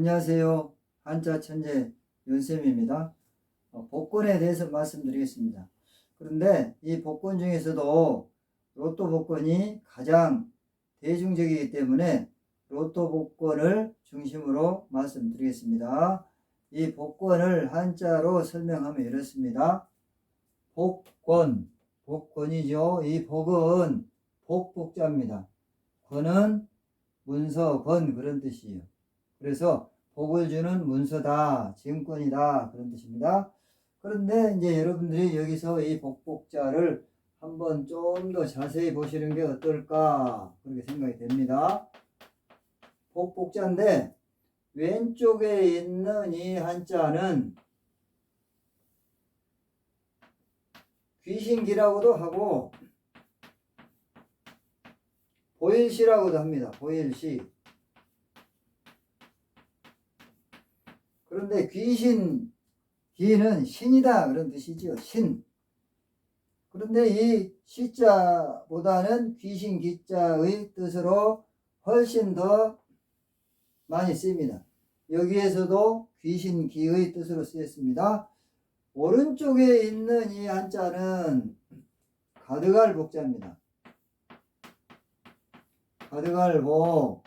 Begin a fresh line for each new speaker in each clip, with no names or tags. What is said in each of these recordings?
안녕하세요. 한자 천재 윤쌤입니다. 어, 복권에 대해서 말씀드리겠습니다. 그런데 이 복권 중에서도 로또 복권이 가장 대중적이기 때문에 로또 복권을 중심으로 말씀드리겠습니다. 이 복권을 한자로 설명하면 이렇습니다. 복권, 복권이죠. 이 복은 복복자입니다. 권은 문서, 권 그런 뜻이에요. 그래서 복을 주는 문서다, 증권이다 그런 뜻입니다. 그런데 이제 여러분들이 여기서 이 복복자를 한번 좀 더 자세히 보시는 게 어떨까 그렇게 생각이 됩니다. 복복자인데 왼쪽에 있는 이 한자는 귀신기라고도 하고 보일시라고도 합니다. 보일시. 그런데 귀신, 기는 신이다 그런 뜻이죠. 신. 그런데 이 시자보다는 귀신 기자의 뜻으로 훨씬 더 많이 쓰입니다. 여기에서도 귀신 기의 뜻으로 쓰였습니다. 오른쪽에 있는 이 한자는 가득할 복자입니다. 가득할 복,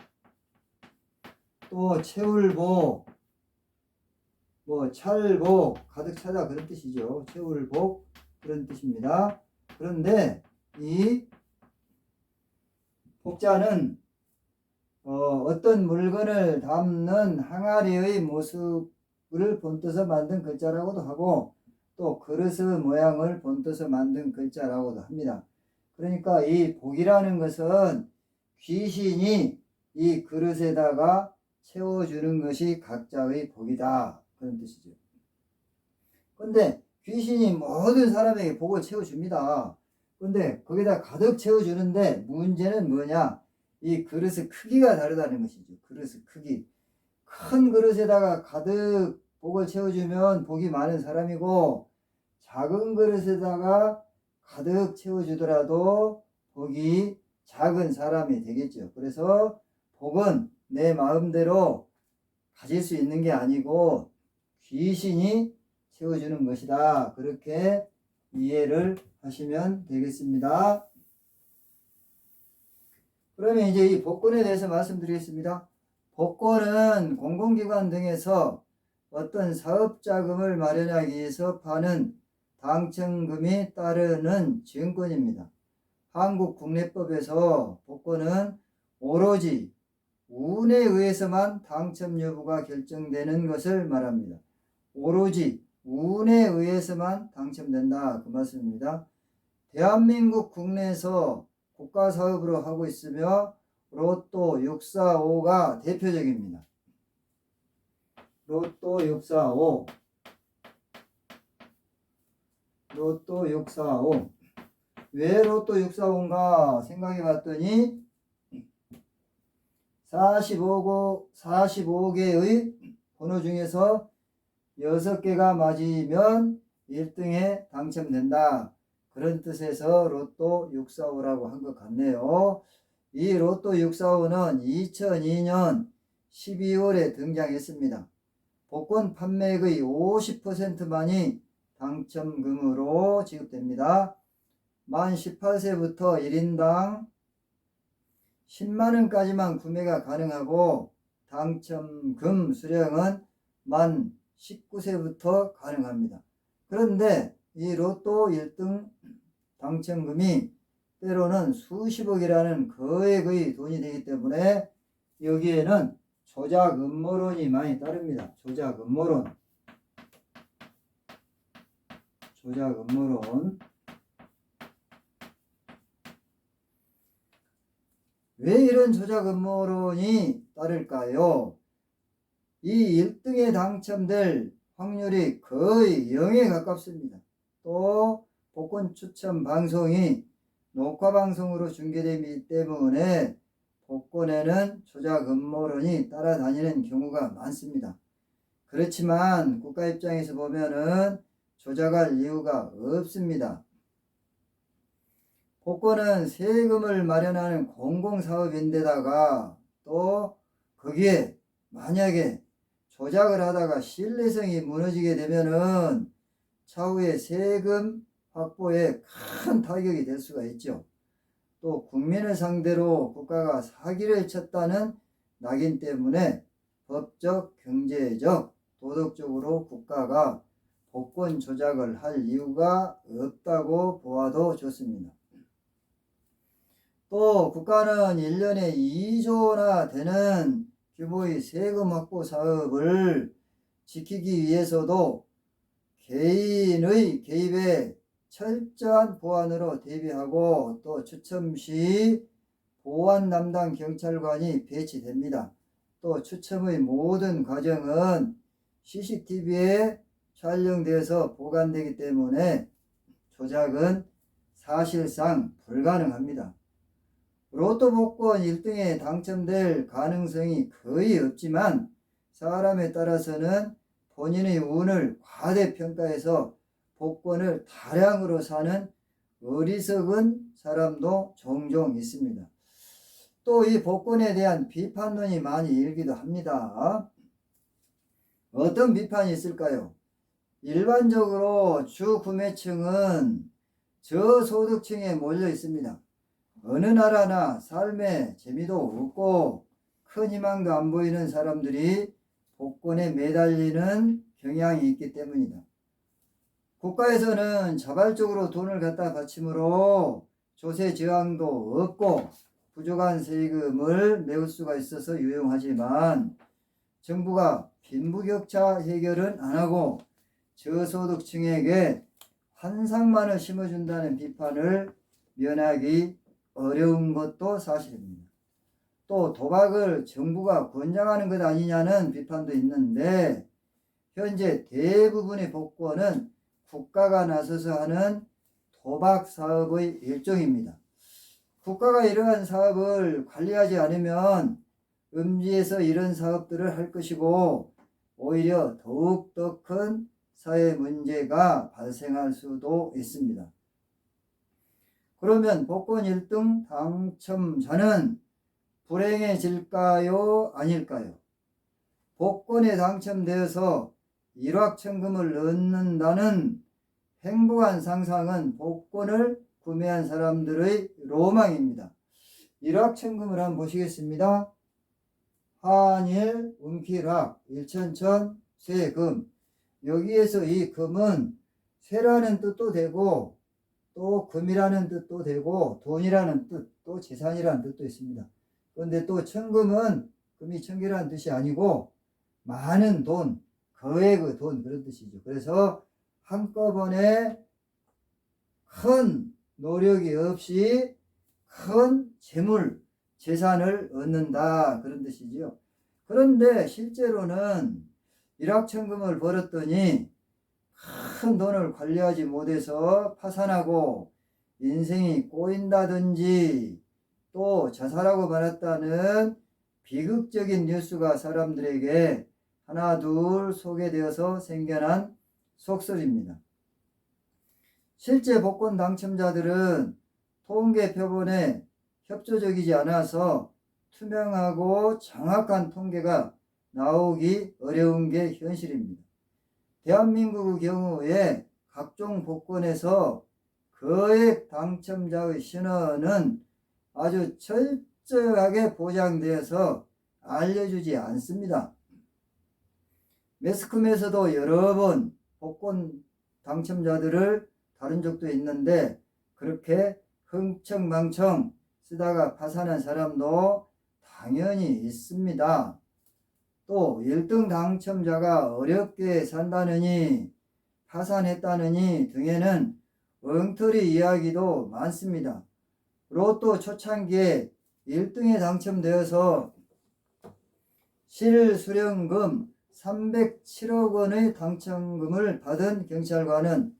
또 채울 복, 뭐 찰복, 가득 차다 그런 뜻이죠. 채울 복 그런 뜻입니다. 그런데 이 복자는 어, 떤 물건을 담는 항아리의 모습을 본떠서 만든 글자라고도 하고 또 그릇의 모양을 본떠서 만든 글자라고도 합니다. 그러니까 이 복이라는 것은 귀신이 이 그릇에다가 채워주는 것이 각자의 복이다. 그런 뜻이죠. 근데 귀신이 모든 사람에게 복을 채워줍니다. 근데 거기다 가득 채워주는데 문제는 뭐냐? 이 그릇의 크기가 다르다는 것이죠. 그릇의 크기. 큰 그릇에다가 가득 복을 채워주면 복이 많은 사람이고 작은 그릇에다가 가득 채워주더라도 복이 작은 사람이 되겠죠. 그래서 복은 내 마음대로 가질 수 있는 게 아니고 귀신이 채워주는 것이다. 그렇게 이해를 하시면 되겠습니다. 그러면 이제 이 복권에 대해서 말씀드리겠습니다. 복권은 공공기관 등에서 어떤 사업 자금을 마련하기 위해서 파는 당첨금이 따르는 증권입니다. 한국 국내법에서 복권은 오로지 운에 의해서만 당첨 여부가 결정되는 것을 말합니다. 오로지 운에 의해서만 당첨된다 그 말씀입니다. 대한민국 국내에서 국가 사업으로 하고 있으며 로또 645가 대표적입니다. 로또 645 로또 645 왜 로또 645인가 생각해 봤더니 45고 45개의 번호 중에서 6개가 맞으면 1등에 당첨된다. 그런 뜻에서 로또 645라고 한 것 같네요. 이 로또 645는 2002년 12월에 등장했습니다. 복권 판매의 50%만이 당첨금으로 지급됩니다. 만 18세부터 1인당 10만원까지만 구매가 가능하고 당첨금 수령은 만 19세부터 가능합니다. 그런데 이 로또 1등 당첨금이 때로는 수십억이라는 거액의 돈이 되기 때문에 여기에는 조작 음모론이 많이 따릅니다. 조작 음모론. 조작 음모론. 왜 이런 조작 음모론이 따를까요? 이 1등에 당첨될 확률이 거의 0에 가깝습니다. 또 복권 추첨 방송이 녹화 방송으로 중계되기 때문에 복권에는 조작 음모론이 따라다니는 경우가 많습니다. 그렇지만 국가 입장에서 보면은 조작할 이유가 없습니다. 복권은 세금을 마련하는 공공사업인데다가 또 거기에 만약에 조작을 하다가 신뢰성이 무너지게 되면은 차후에 세금 확보에 큰 타격이 될 수가 있죠. 또 국민을 상대로 국가가 사기를 쳤다는 낙인 때문에 법적, 경제적, 도덕적으로 국가가 복권 조작을 할 이유가 없다고 보아도 좋습니다. 또 국가는 1년에 2조나 되는 규모의 세금 확보 사업을 지키기 위해서도 개인의 개입에 철저한 보안으로 대비하고 또 추첨 시 보안 담당 경찰관이 배치됩니다. 또 추첨의 모든 과정은 CCTV에 촬영돼서 보관되기 때문에 조작은 사실상 불가능합니다. 로또 복권 1등에 당첨될 가능성이 거의 없지만 사람에 따라서는 본인의 운을 과대평가해서 복권을 다량으로 사는 어리석은 사람도 종종 있습니다. 또 이 복권에 대한 비판론이 많이 일기도 합니다. 어떤 비판이 있을까요? 일반적으로 주 구매층은 저소득층에 몰려 있습니다. 어느 나라나 삶에 재미도 없고 큰 희망도 안 보이는 사람들이 복권에 매달리는 경향이 있기 때문이다. 국가에서는 자발적으로 돈을 갖다 바침으로 조세 저항도 없고 부족한 세금을 메울 수가 있어서 유용하지만 정부가 빈부격차 해결은 안 하고 저소득층에게 환상만을 심어준다는 비판을 면하기 어려운 것도 사실입니다. 또 도박을 정부가 권장하는 것 아니냐는 비판도 있는데 현재 대부분의 복권은 국가가 나서서 하는 도박 사업의 일종입니다. 국가가 이러한 사업을 관리하지 않으면 음지에서 이런 사업들을 할 것이고 오히려 더욱더 큰 사회 문제가 발생할 수도 있습니다. 그러면 복권 1등 당첨자는 불행해질까요? 아닐까요? 복권에 당첨되어서 일확천금을 얻는다는 행복한 상상은 복권을 구매한 사람들의 로망입니다. 일확천금을 한번 보시겠습니다. 한일, 운필학, 일천천, 세금. 여기에서 이 금은 쇠라는 뜻도 되고 또 금이라는 뜻도 되고 돈이라는 뜻, 또 재산이라는 뜻도 있습니다. 그런데 또 천금은 금이 천개라는 뜻이 아니고 많은 돈, 거액의 돈 그런 뜻이죠. 그래서 한꺼번에 큰 노력이 없이 큰 재물, 재산을 얻는다 그런 뜻이지요. 그런데 실제로는 일확천금을 벌었더니 큰 돈을 관리하지 못해서 파산하고 인생이 꼬인다든지 또 자살하고 말았다는 비극적인 뉴스가 사람들에게 하나 둘 소개되어서 생겨난 속설입니다. 실제 복권 당첨자들은 통계 표본에 협조적이지 않아서 투명하고 정확한 통계가 나오기 어려운 게 현실입니다. 대한민국의 경우에 각종 복권에서 거액 당첨자의 신원은 아주 철저하게 보장되어서 알려주지 않습니다. 매스컴에서도 여러 번 복권 당첨자들을 다룬 적도 있는데 그렇게 흥청망청 쓰다가 파산한 사람도 당연히 있습니다. 또 1등 당첨자가 어렵게 산다느니 파산했다느니 등에는 엉터리 이야기도 많습니다. 로또 초창기에 1등에 당첨되어서 실수령금 307억 원의 당첨금을 받은 경찰관은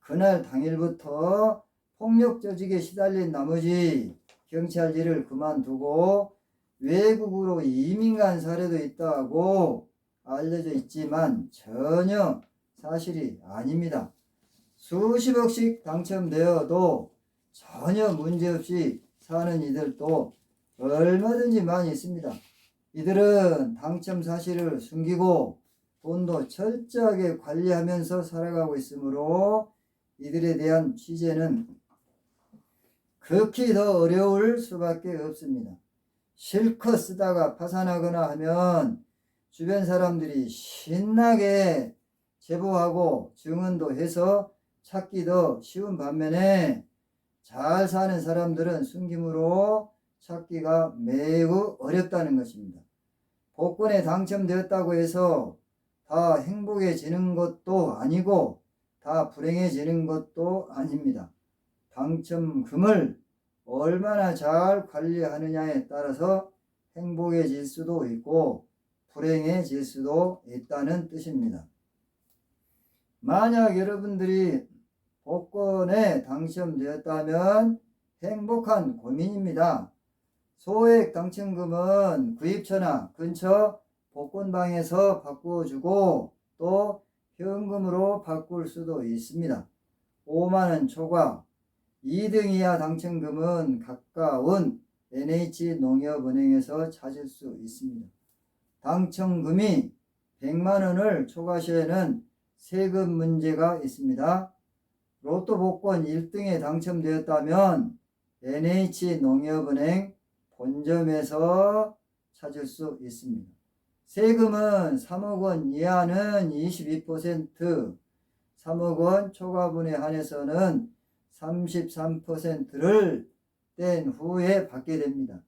그날 당일부터 폭력 조직에 시달린 나머지 경찰 일을 그만두고 외국으로 이민 간 사례도 있다고 알려져 있지만 전혀 사실이 아닙니다. 수십억씩 당첨되어도 전혀 문제없이 사는 이들도 얼마든지 많이 있습니다. 이들은 당첨 사실을 숨기고 돈도 철저하게 관리하면서 살아가고 있으므로 이들에 대한 취재는 극히 더 어려울 수밖에 없습니다. 실컷 쓰다가 파산하거나 하면 주변 사람들이 신나게 제보하고 증언도 해서 찾기도 쉬운 반면에 잘 사는 사람들은 숨김으로 찾기가 매우 어렵다는 것입니다. 복권에 당첨되었다고 해서 다 행복해지는 것도 아니고 다 불행해지는 것도 아닙니다. 당첨금을 얼마나 잘 관리하느냐에 따라서 행복해질 수도 있고 불행해질 수도 있다는 뜻입니다. 만약 여러분들이 복권에 당첨되었다면 행복한 고민입니다. 소액 당첨금은 구입처나 근처 복권방에서 바꾸어주고 또 현금으로 바꿀 수도 있습니다. 5만원 초과 2등 이하 당첨금은 가까운 NH농협은행에서 찾을 수 있습니다. 당첨금이 100만 원을 초과시에는 세금 문제가 있습니다. 로또 복권 1등에 당첨되었다면 NH농협은행 본점에서 찾을 수 있습니다. 세금은 3억 원 이하는 22%, 3억 원 초과분에 한해서는 33%를 뗀 후에 받게 됩니다.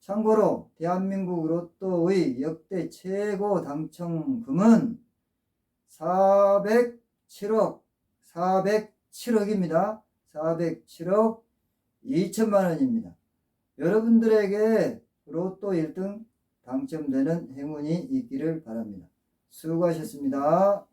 참고로 대한민국 로또의 역대 최고 당첨금은 407억, 407억입니다. 407억 2천만 원입니다. 여러분들에게 로또 1등 당첨되는 행운이 있기를 바랍니다. 수고하셨습니다.